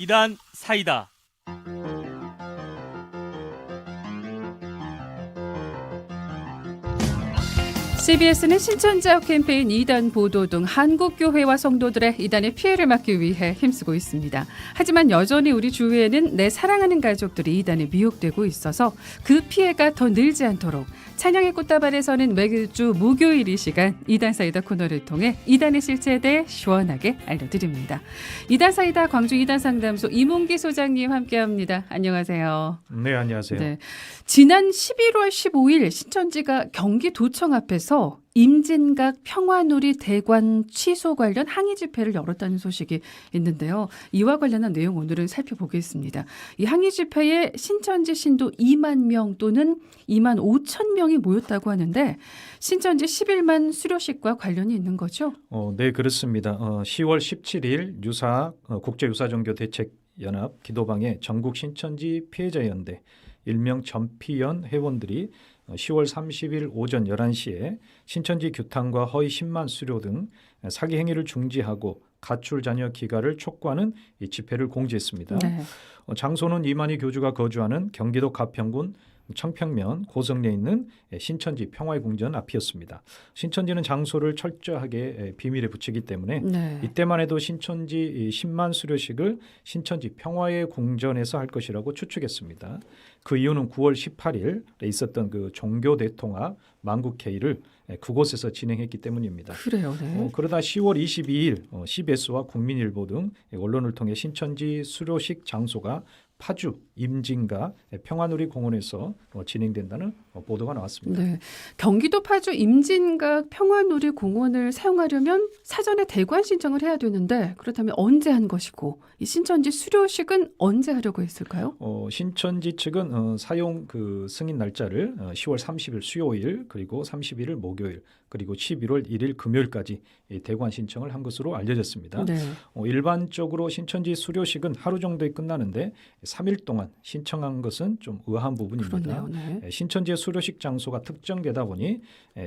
이단 사이다. CBS는 신천지학 캠페인 2단 보도 등 한국교회와 성도들의 이단의 피해를 막기 위해 힘쓰고 있습니다. 하지만 여전히 우리 주위에는 내 사랑하는 가족들이 이단에 미혹되고 있어서 그 피해가 더 늘지 않도록 찬양의 꽃다발에서는 매주 목요일 이 시간 이단 사이다 코너를 통해 이단의 실체에 대해 시원하게 알려드립니다. 이단 사이다 광주 이단 상담소 이몽기 소장님 함께합니다. 안녕하세요. 네, 안녕하세요. 네. 지난 11월 15일 신천지가 경기 도청 앞에서 임진각 평화누리 대관 취소 관련 항의 집회를 열었다는 소식이 있는데요. 이와 관련한 내용 오늘은 살펴보겠습니다. 이 항의 집회에 신천지 신도 2만 명 또는 2만 5천 명이 모였다고 하는데 신천지 11만 수료식과 관련이 있는 거죠? 어, 네, 그렇습니다. 어, 10월 17일 유사 어, 국제유사종교 대책 연합 기도방의 전국 신천지 피해자 연대 일명 전피연 회원들이 어, 10월 30일 오전 11시에 신천지 규탄과 허위 10만 수료 등 사기 행위를 중지하고 가출 자녀 기가를 촉구하는 이 집회를 공지했습니다. 네. 어, 장소는 이만희 교주가 거주하는 경기도 가평군 청평면 고성리에 있는 신천지 평화의 궁전 앞이었습니다. 신천지는 장소를 철저하게 비밀에 붙이기 때문에 네. 이때만 해도 신천지 이 10만 수료식을 신천지 평화의 궁전에서 할 것이라고 추측했습니다. 그 이유는 9월 18일에 있었던 그 종교 대통합 만국회의를 그곳에서 진행했기 때문입니다. 그래요. 네. 어, 그러다 10월 22일 어, CBS와 국민일보 등 언론을 통해 신천지 수료식 장소가 파주 임진가 평화누리 공원에서 어, 진행된다는 어, 보도가 나왔습니다. 네. 경기도 파주 임진각 평화누리 공원을 사용하려면 사전에 대관 신청을 해야 되는데 그렇다면 언제 한 것이고 이 신천지 수료식은 언제 하려고 했을까요? 어, 신천지 측은 어, 사용 그 승인 날짜를 어, 10월 30일 수요일 그리고 31일 목요일 그리고 11월 1일 금요일까지 이 대관 신청을 한 것으로 알려졌습니다. 네. 어, 일반적으로 신천지 수료식은 하루 정도에 끝나는데 3일 동안 신청한 것은 좀 의아한 부분입니다. 그렇네요. 네. 에, 신천지의 수료식 장소가 특정되다 보니 에,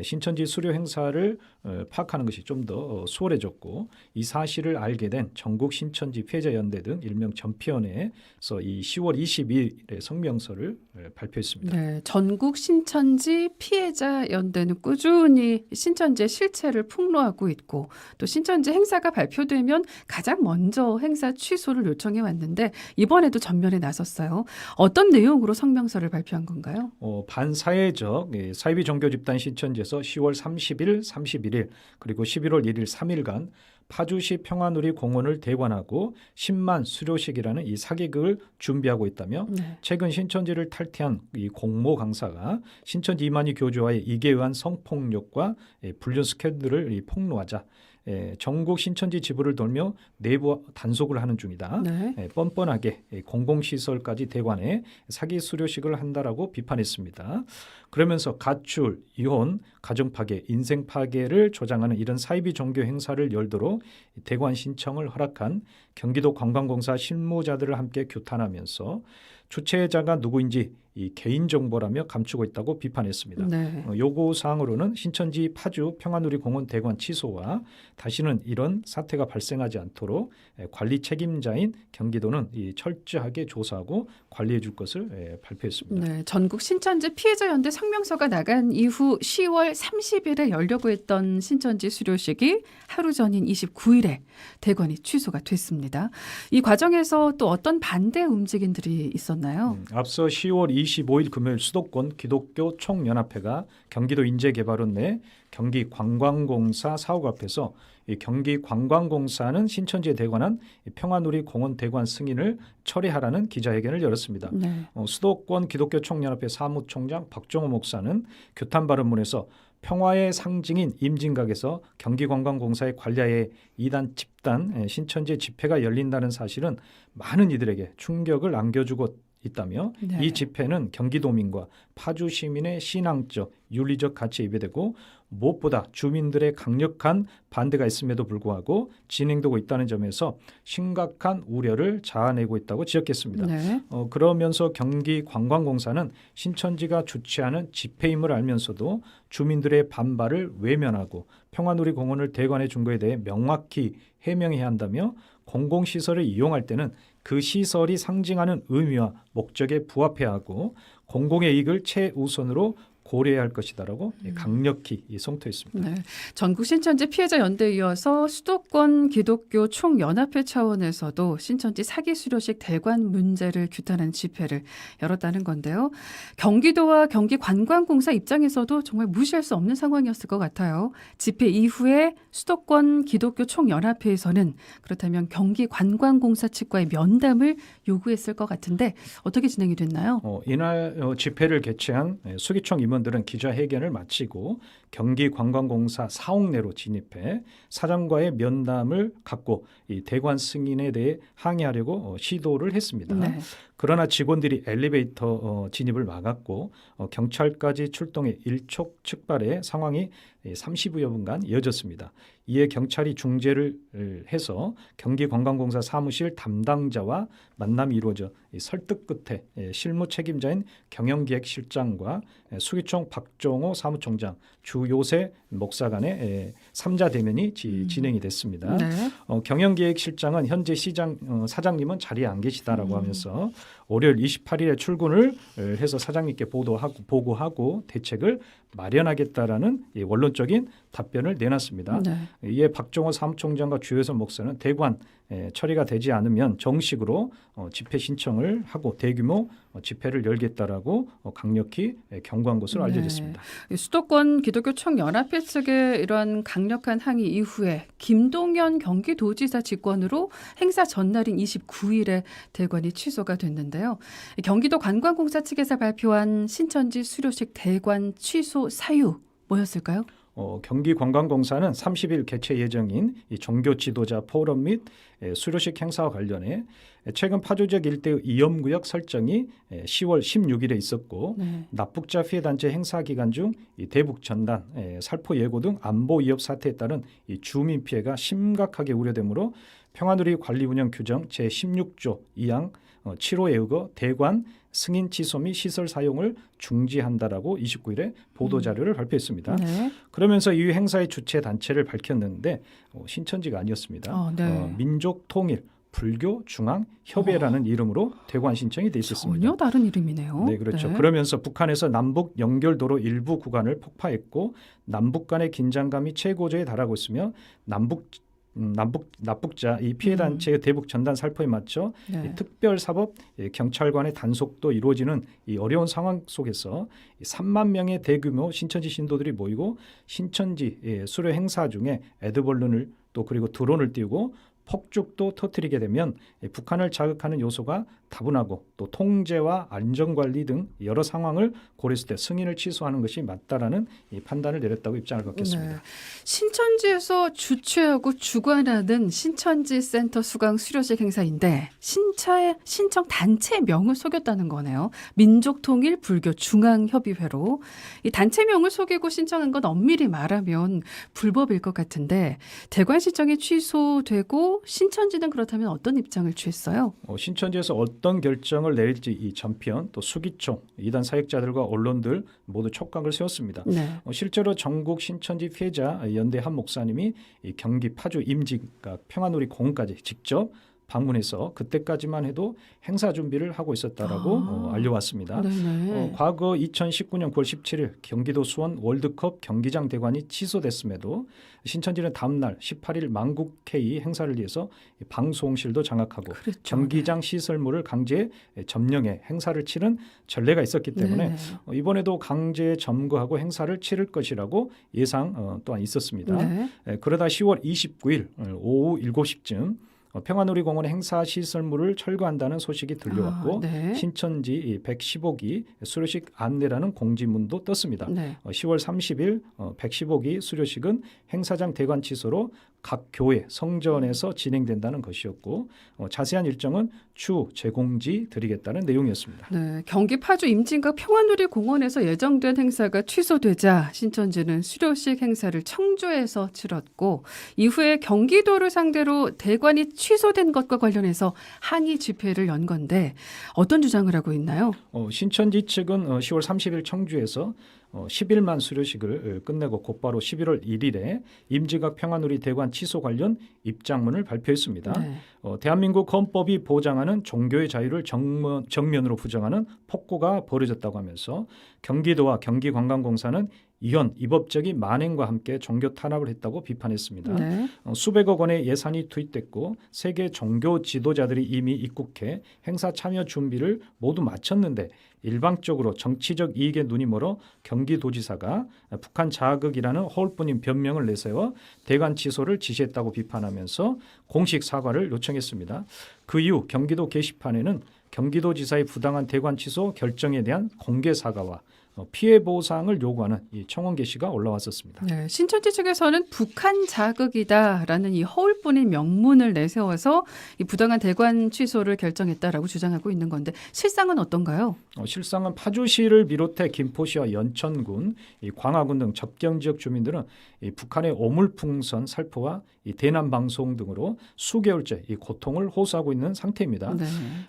신천지 수료 행사를 어, 파악하는 것이 좀 더 수월해졌고 이 사실을 알게 된 전국 신천지 피해자 연대 등 일명 전피연회에서 이 10월 22일에 성명서를 에, 발표했습니다. 네. 전국 신천지 피해자 연대는 꾸준히 신천지의 실체를 폭로하고 있고 또 신천지 행사가 발표되면 가장 먼저 행사 취소를 요청해 왔는데 이번에도 전면에 나섰어요. 어떤 내용으로 성명서를 발표한 건가요? 어, 반사회적 예, 사이비 종교 집단 신천 지에서 10월 30일, 31일 그리고 11월 1일 3일간 파주시 평화누리 공원을 대관하고 10만 수료식이라는 이 사기극을 준비하고 있다며 네. 최근 신천지를 탈퇴한 이 공모 강사가 신천지 이만희 교주와의 이에 의한 성폭력과 예, 불륜 스캔들을 이 폭로하자 예, 전국 신천지 지부를 돌며 내부 단속을 하는 중이다. 네. 예, 뻔뻔하게 예, 공공시설까지 대관해 사기 수료식을 한다라고 비판했습니다. 그러면서 가출, 이혼, 가정 파괴, 인생 파괴를 조장하는 이런 사이비 종교 행사를 열도록 대관 신청을 허락한 경기도 관광공사 실무자들을 함께 규탄하면서 주최자가 누구인지 이 개인 정보라며 감추고 있다고 비판했습니다. 네. 어, 요구 사항으로는 신천지 파주 평화누리 공원 대관 취소와 다시는 이런 사태가 발생하지 않도록 에, 관리 책임자인 경기도는 이 철저하게 조사하고 관리해 줄 것을 에, 발표했습니다. 네, 전국 신천지 피해자 연대 성명서가 나간 이후 10월 30일에 열려고 했던 신천지 수료식이 하루 전인 29일에 대관이 취소가 됐습니다. 이 과정에서 또 어떤 반대 움직임들이 있었나요? 음, 앞서 10월 25일 금요일 수도권 기독교 총연합회가 경기도 인재개발원 내 경기 관광공사 사옥 앞에서 이 경기 관광공사는 신천지에 대관한 이 평화누리 공원 대관 승인을 철회하라는 기자회견을 열었습니다. 네. 어, 수도권 기독교 총연합회 사무총장 박정호 목사는 규탄 발언문에서 평화의 상징인 임진각에서 경기관광공사의 관리하에 이단 집단 에, 신천지 집회가 열린다는 사실은 많은 이들에게 충격을 안겨주고 있다며 네. 이 집회는 경기도민과 파주 시민의 신앙적, 윤리적 가치에 위배되고 무엇보다 주민들의 강력한 반대가 있음에도 불구하고 진행되고 있다는 점에서 심각한 우려를 자아내고 있다고 지적했습니다. 네. 어, 그러면서 경기관광공사는 신천지가 주최하는 집회임을 알면서도 주민들의 반발을 외면하고 평화누리 공원을 대관해 준 것에 대해 명확히 해명해야 한다며 공공시설을 이용할 때는 그 시설이 상징하는 의미와 목적에 부합해야 하고 공공의 이익을 최우선으로 고려해야 할 것이다라고 강력히 이 성토했습니다. 네. 전국 신천지 피해자 연대에 이어서 수도권 기독교 총연합회 차원에서도 신천지 사기 수료식 대관 문제를 규탄하는 집회를 열었다는 건데요. 경기도와 경기관광공사 입장에서도 정말 무시할 수 없는 상황이었을 것 같아요. 집회 이후에 수도권 기독교 총연합회에서는 그렇다면 경기관광공사 측과의 면담을 요구했을 것 같은데 어떻게 진행이 됐나요? 어, 이날 어, 집회를 개최한 예, 수기총 임 원들은 기자회견을 마치고 경기관광공사 사옥 내로 진입해 사장과의 면담을 갖고 이 대관 승인에 대해 항의하려고 어, 시도를 했습니다. 네. 그러나 직원들이 엘리베이터 어, 진입을 막았고 어, 경찰까지 출동해 일촉즉발의 상황이 30여 분간 이어졌습니다. 이에 경찰이 중재를 을, 해서 경기관광공사 사무실 담당자와 만남이 이루어져 이 설득 끝에 예, 실무 책임자인 경영기획실장과 예, 수기총 박종호 사무총장, 주 요세 목사 간의 예, 삼자 대면이 지, 진행이 됐습니다. 네. 어, 경영기획실장은 현재 시장 어, 사장님은 자리에 안 계시다라고 음. 하면서 월요일 28일에 출근을 어, 해서 사장님께 보도하고 보고하고 대책을 마련하겠다라는 이 원론적인 답변을 내놨습니다. 네. 이에 박종호 사무총장과 주효선 목사는 대관 에, 처리가 되지 않으면 정식으로 어, 집회 신청을 하고 대규모 어, 집회를 열겠다라고 어, 강력히 에, 경고한 것으로 네. 알려졌습니다. 이 수도권 기독교 총 연합회 측의 이런 강력한 항의 이후에 김동연 경기도지사 직권으로 행사 전날인 29일에 대관이 취소가 됐는데요. 이 경기도 관광공사 측에서 발표한 신천지 수료식 대관 취소 사유 뭐였을까요? 어, 경기관광공사는 30일 개최 예정인 이 종교 지도자 포럼 및 에, 수료식 행사와 관련해 에, 최근 파주 지역 일대의 이염구역 설정이 에, 10월 16일에 있었고 네. 납북자 피해 단체 행사 기간 중이 대북 전단, 에, 살포 예고 등 안보 위협 사태에 따른 이 주민 피해가 심각하게 우려되므로 평화누리 관리 운영 규정 제 16조 2항 어, 7호에 의거 대관 승인 취소 및 시설 사용을 중지한다라고 29일에 보도 자료를 발표했습니다. 네. 그러면서 이 행사의 주최 단체를 밝혔는데 어, 신천지가 아니었습니다. 어, 네. 어, 민족 통일 불교 중앙 협의회라는 이름으로 대관 신청이 돼 있었습니다. 전혀 다른 이름이네요. 네, 그렇죠. 그러면서 북한에서 남북 연결도로 일부 구간을 폭파했고 남북 간의 긴장감이 최고조에 달하고 있으며 남북 음, 남북 납북자 이 피해 음. 단체의 대북 전단 살포에 맞춰 네. 이 특별 사법 예, 경찰관의 단속도 이루어지는 이 어려운 상황 속에서 이 3만 명의 대규모 신천지 신도들이 모이고 신천지 예, 수료 행사 중에 에드벌룬을 또 그리고 드론을 띄우고 폭죽도 터뜨리게 되면 예, 북한을 자극하는 요소가 다분하고 또 통제와 안전관리 등 여러 상황을 고려했을 때 승인을 취소하는 것이 맞다라는 이 판단을 내렸다고 입장을 갖겠습니다. 네. 신천지에서 주최하고 주관하는 신천지 센터 수강 수료식 행사인데 신차의 신청 단체 명을 속였다는 거네요. 민족통일 불교 중앙협의회로 이 단체 명을 속이고 신청한 건 엄밀히 말하면 불법일 것 같은데 대관 신청이 취소되고 신천지는 그렇다면 어떤 입장을 취했어요? 어, 신천지에서 어떤 결정을 내릴지 이 전편 또 수기총 이단 사역자들과 언론들 모두 촉각을 세웠습니다. 네. 어, 실제로 전국 신천지 피해자 연대 한 목사님이 이 경기 파주 임직각 평화누리 공원까지 직접 방문해서 그때까지만 해도 행사 준비를 하고 있었다라고 아. 어, 알려왔습니다. 어, 과거 2019년 9월 17일 경기도 수원 월드컵 경기장 대관이 취소됐음에도 신천지는 다음 날 18일 만국 K 행사를 위해서 이 방송실도 장악하고 그랬죠. 경기장 시설물을 강제 점령해 행사를 치른 전례가 있었기 때문에 네. 어, 이번에도 강제 점거하고 행사를 치를 것이라고 예상 어, 또한 있었습니다. 네. 에, 그러다 10월 29일 어, 오후 7시쯤 어, 평화누리공원 행사 시설물을 철거한다는 소식이 들려왔고 아, 네. 신천지 115기 수료식 안내라는 공지문도 떴습니다. 네. 어, 10월 30일 어, 115기 수료식은 행사장 대관 취소로 각 교회 성전에서 진행된다는 것이었고 어, 자세한 일정은 추후 제공지 드리겠다는 내용이었습니다. 네, 경기 파주 임진각 평화누리 공원에서 예정된 행사가 취소되자 신천지는 수료식 행사를 청주에서 치렀고 이후에 경기도를 상대로 대관이 취소된 것과 관련해서 항의 집회를 연 건데 어떤 주장을 하고 있나요? 어, 신천지 측은 어, 10월 30일 청주에서 어, 10일만 수료식을 어, 끝내고 곧바로 11월 1일에 임지각 평화누리 대관 취소 관련 입장문을 발표했습니다. 네. 어, 대한민국 헌법이 보장하는 종교의 자유를 정면, 정면으로 부정하는 폭거가 벌어졌다고 하면서 경기도와 경기관광공사는 이현 위법적인 만행과 함께 종교 탄압을 했다고 비판했습니다. 네. 어, 수백억 원의 예산이 투입됐고 세계 종교 지도자들이 이미 입국해 행사 참여 준비를 모두 마쳤는데 일방적으로 정치적 이익에 눈이 멀어 경기도지사가 북한 자극이라는 허울뿐인 변명을 내세워 대관 취소를 지시했다고 비판하면서 공식 사과를 요청했습니다. 그 이후 경기도 게시판에는 경기도지사의 부당한 대관 취소 결정에 대한 공개 사과와 어, 피해 보상을 요구하는 이 청원 게시가 올라왔었습니다. 네, 신천지 측에서는 북한 자극이다라는 이 허울뿐인 명문을 내세워서 이 부당한 대관 취소를 결정했다라고 주장하고 있는 건데 실상은 어떤가요? 어, 실상은 파주시를 비롯해 김포시와 연천군, 이 광화군 등 접경 지역 주민들은 이 북한의 오물풍선 살포와 이 대남 방송 등으로 수개월째 이 고통을 호소하고 있는 상태입니다. 네.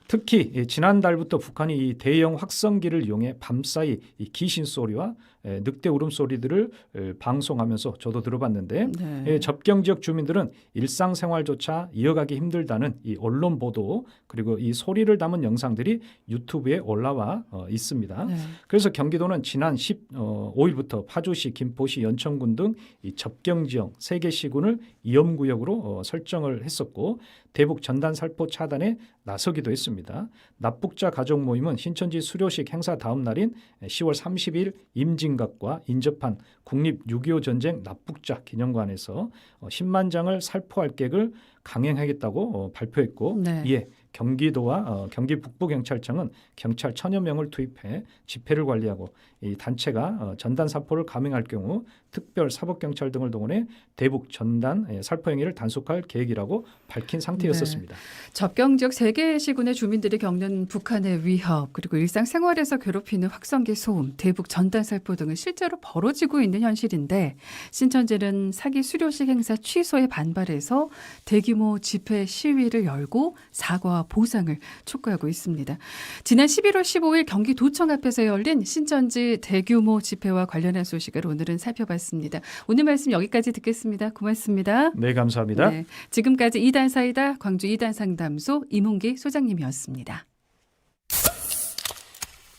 특히 이 지난달부터 북한이 이 대형 확성기를 이용해 밤사이 이 귀신 소리와 에, 늑대 울음소리들을 에, 방송하면서 저도 들어봤는데 네. 예, 접경 지역 주민들은 일상생활조차 이어가기 힘들다는 이 언론 보도 그리고 이 소리를 담은 영상들이 유튜브에 올라와 어, 있습니다. 네. 그래서 경기도는 지난 15일부터 파주시, 김포시, 연천군 등 이 접경 지역 세 개 시군을 위험구역으로 어, 설정을 했었고 대북 전단 살포 차단에 나서기도 했습니다. 납북자 가족 모임은 신천지 수료식 행사 다음 날인 10월 30일 임진각과 인접한 국립 6.25 전쟁 납북자 기념관에서 어, 10만 장을 살포할 계획을 강행하겠다고 어, 발표했고 네. 이에 경기도와 어, 경기 북부 경찰청은 경찰 천여 명을 투입해 집회를 관리하고 이 단체가 어, 전단 살포를 감행할 경우 특별 사법 경찰 등을 동원해 대북 전단 예, 살포 행위를 단속할 계획이라고 밝힌 상태였었습니다. 접경 지역 세 개 시군의 주민들이 겪는 북한의 위협 그리고 일상생활에서 괴롭히는 확성기 소음, 대북 전단 살포 등은 실제로 벌어지고 있는 현실인데 신천지는 사기 수료식 행사 취소에 반발해서 대규모 집회 시위를 열고 사과와 보상을 촉구하고 있습니다. 지난 11월 15일 경기도청 앞에서 열린 신천지 대규모 집회와 관련한 소식을 오늘은 살펴봤습니다. 오늘 말씀 여기까지 듣겠습니다. 고맙습니다. 네, 감사합니다. 네, 지금까지 이단 사이다 광주 이단 상담소 이문기 소장님이었습니다.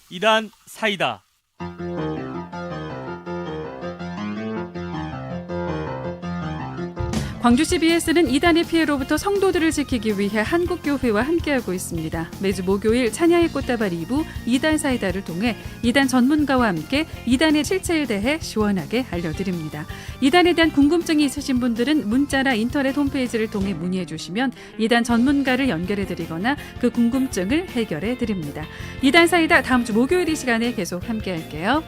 이단 사이다. 광주 CBS는 이단의 피해로부터 성도들을 지키기 위해 한국교회와 함께하고 있습니다. 매주 목요일 찬야의 꽃다발 2부 이단 사이다를 통해 이단 전문가와 함께 이단의 실체에 대해 시원하게 알려드립니다. 이단에 대한 궁금증이 있으신 분들은 문자나 인터넷 홈페이지를 통해 문의해 주시면 이단 전문가를 연결해 드리거나 그 궁금증을 해결해 드립니다. 이단 사이다 다음 주 목요일 이 시간에 계속 함께 할게요.